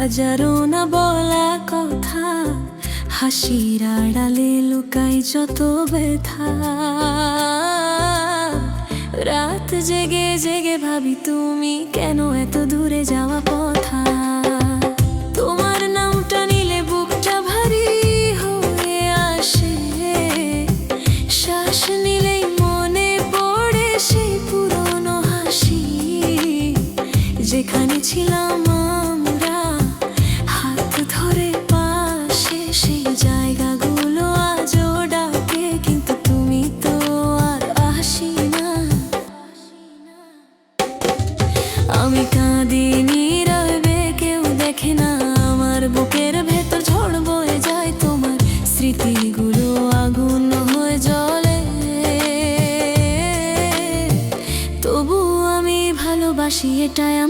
হাজারো না বলা কথা, হাসির আড়ালে লুকাই যত ব্যথা। রাত জেগে জেগে ভাবি, তুমি কেন এত দূরে যাওয়া কথা সেটাই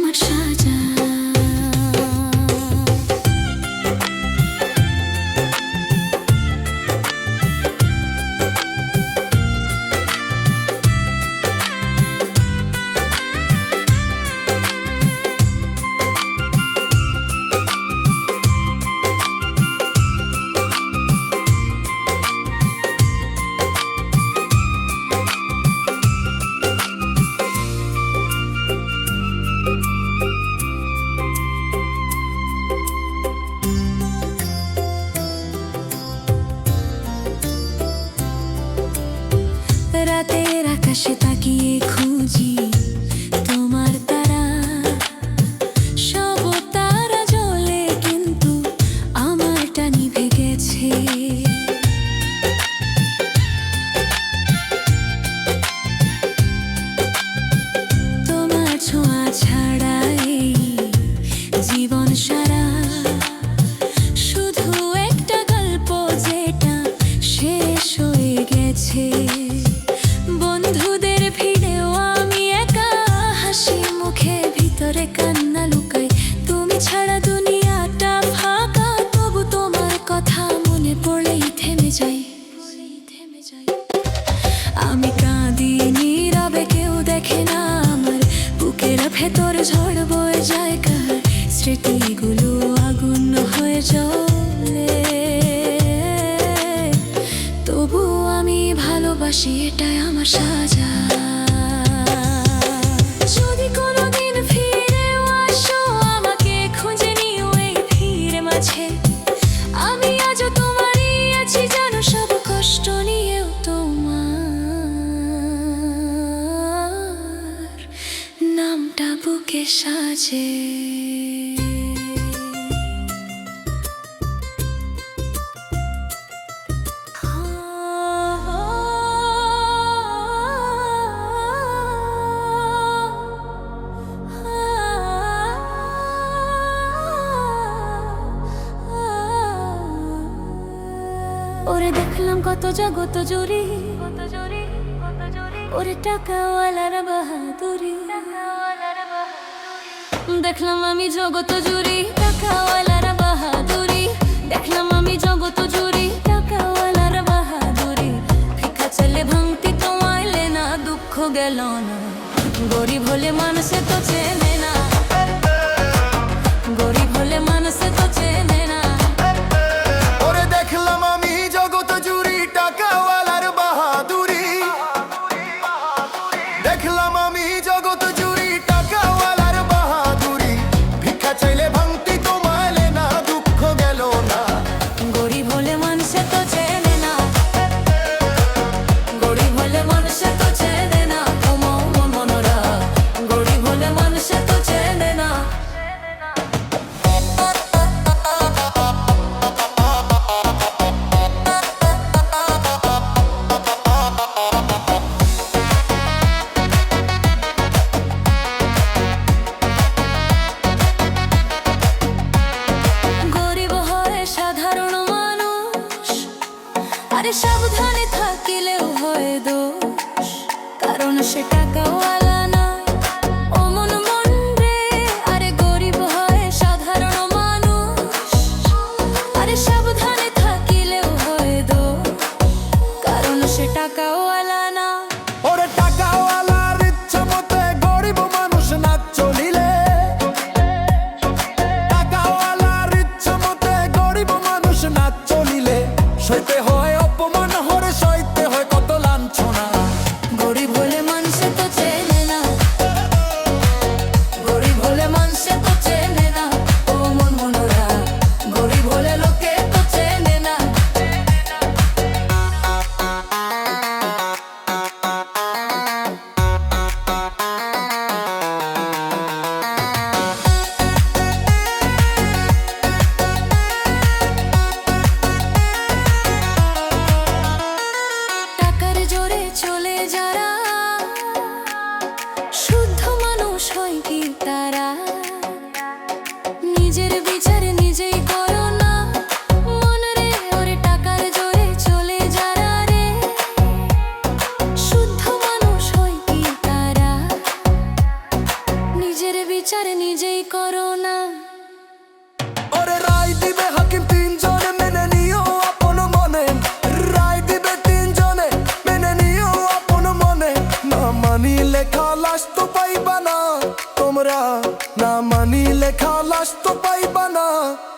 time ভালোবাসি, এটাই আমার সাজা। যদি কোনোদিন ফিরে আসো, আমাকে খুঁজে নিও এই ভিড় মাঝে। আমি আজও তোমারই আছি জানো সব কষ্ট নিয়েও তোমার নামটা বুকে সাজে। দেখলাম কত জগত জুড়ি। ওরে টাকাওয়ালার বাহাদুরি। দেখলাম আমি জগত জুড়ি, টাকাওয়ালার বাহাদুরি। দেখলাম আমি জগত জুড়ি, টাকাওয়ালার বাহাদুরি। ভিক্ষা চলে ভাঙতি তো আইলে না দুঃখ গেল না। গরিব হলে মানুষে তো চেনে না।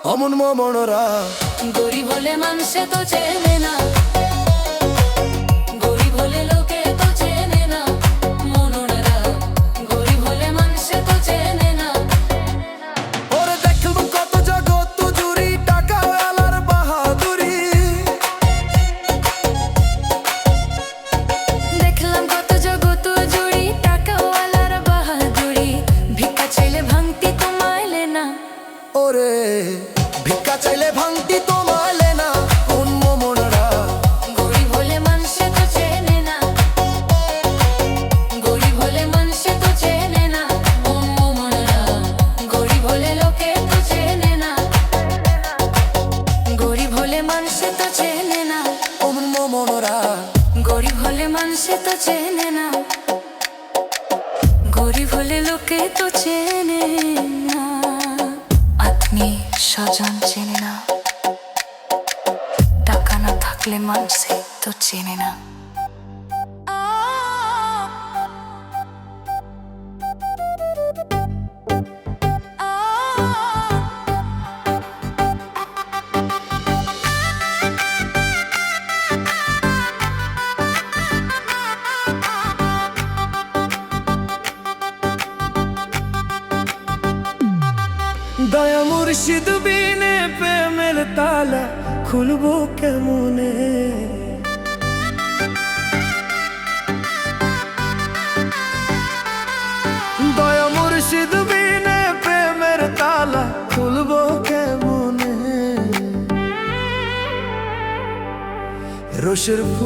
অমন মমনরা। গরিব হলে মানুষে তো চেনে না।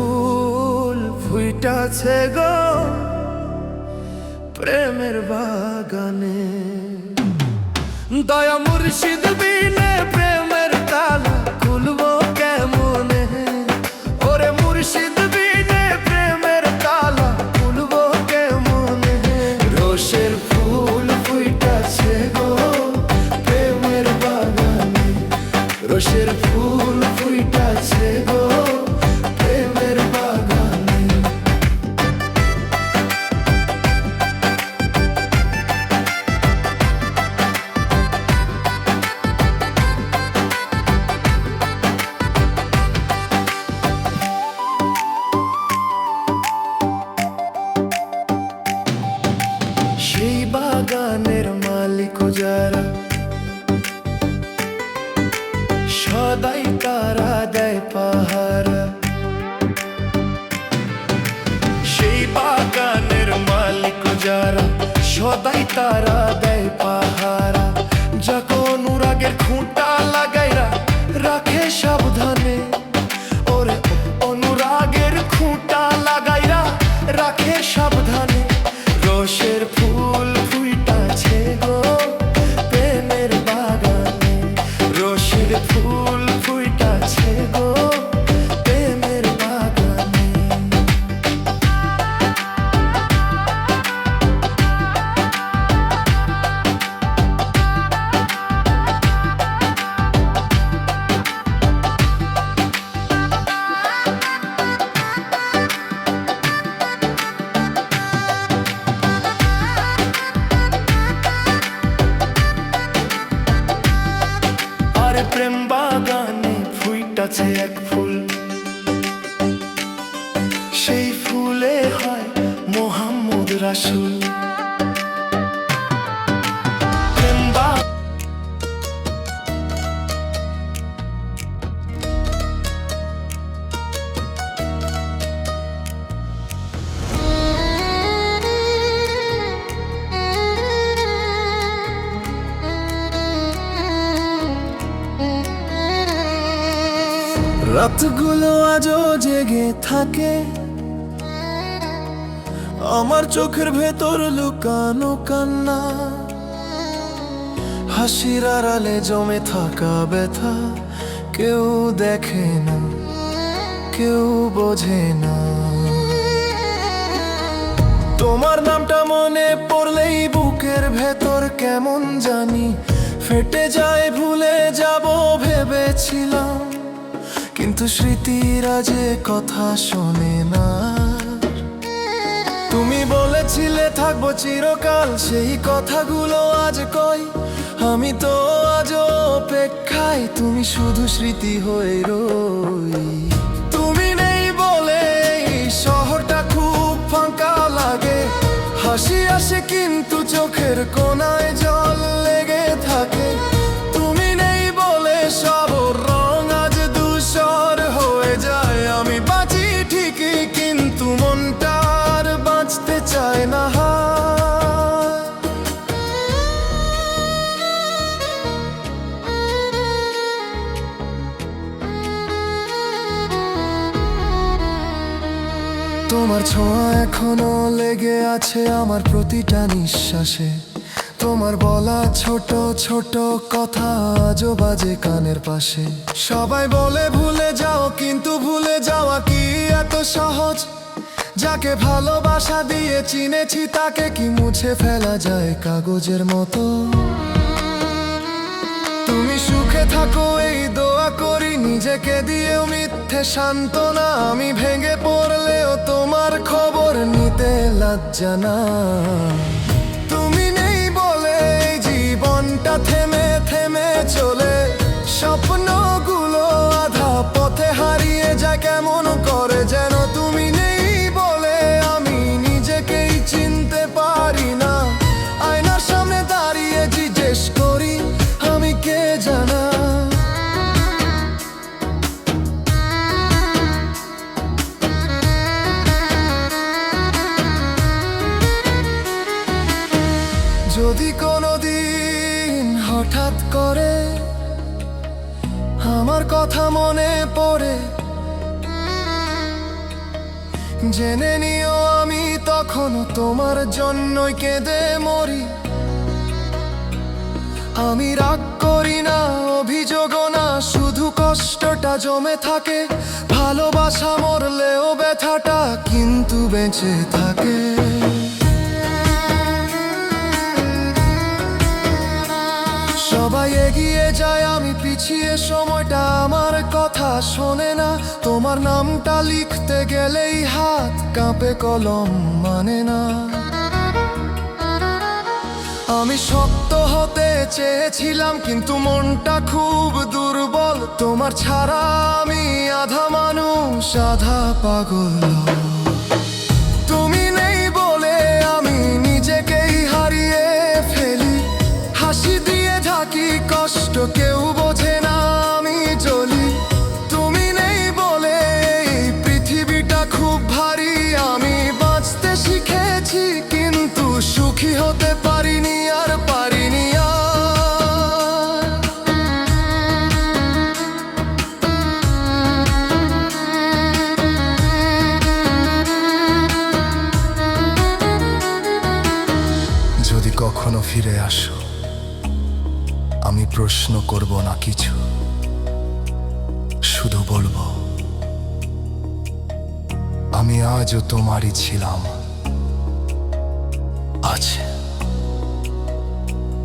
ফুল ফুইটাছে গো প্রেমের বাগানে। দয়া মুর্শিদ বিনে প্রেম খুঁটা লাগাইরা রাখে সব গাছে এক ফুল। সেই ফুলে হয় মোহাম্মদ রাসুল। রাতগুলো আজও জেগে থাকে। আমার চোখের ভেতর লুকানো কান্না। হাসির আড়ালে জমে থাকা ব্যথা কেউ দেখে না, কেউ বোঝে না। তোমার নামটা মনে পড়লেই বুকের ভেতর কেমন জানি ফেটে যায়, ভুলে যাব, ভেবেছিলাম। কিন্তু স্মৃতিরা যে কথা শোনে না। তুমি বলেছিলে থাকব চিরকাল, সেই কথাগুলো আজ কই? আমি তো আজ অপেক্ষায়, তুমি শুধু স্মৃতি হয়ে রই। তুমি নেই বলে শহরটা খুব ফাঁকা লাগে। হাসি আসে কিন্তু চোখের কোনায় জল লেগে তোমার ছোঁয়া এখনও লেগে আছে আমার প্রতিটা নিঃশ্বাসে। তোমার বলা ছোট ছোট কথা আজও বাজে কানের পাশে। সবাই বলে ভুলে যাও, কিন্তু ভুলে যাওয়া কি এত সহজ? যাকে ভালোবাসা দিয়ে চিনেছি, তাকে কি মুছে ফেলা যায় কাগজের মতো? তুমি সুখে থাকো, এই দোয়া করি, নিজেকে দিয়েও মিথ্যে সান্ত্বনা। আমি ভেঙে পড়লেও তোমার খবর নিতে লজ্জা না। তুমি নেই বলে জীবনটা থেকে কথা মনে পড়ে। জেনে নিও আমি তখন তোমার জন্যই কেঁদে মরি। আমি রাগ করি না, অভিযোগ না, শুধু কষ্টটা জমে থাকে। ভালোবাসা মরলেও ব্যথাটা কিন্তু বেঁচে থাকে। এগিয়ে যায় আমি পিছিয়ে সময়টা আমার কথা শোনে না। তোমার নামটা লিখতে গেলেই হাত কাঁপে, কলম মানে না। আমি শক্ত হতে চেয়েছিলাম, কিন্তু মনটা খুব দুর্বল। তোমার ছাড়া আমি আধা মানুষ, আধা পাগল। ফিরে আসো। আমি প্রশ্ন করব না কিছু। শুধু বলব, আমি আজও তোমারই ছিলাম। আছে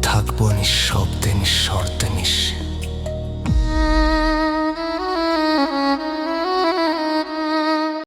থাকব নিঃশব্দে নিঃশর্তে নিঃশ্বে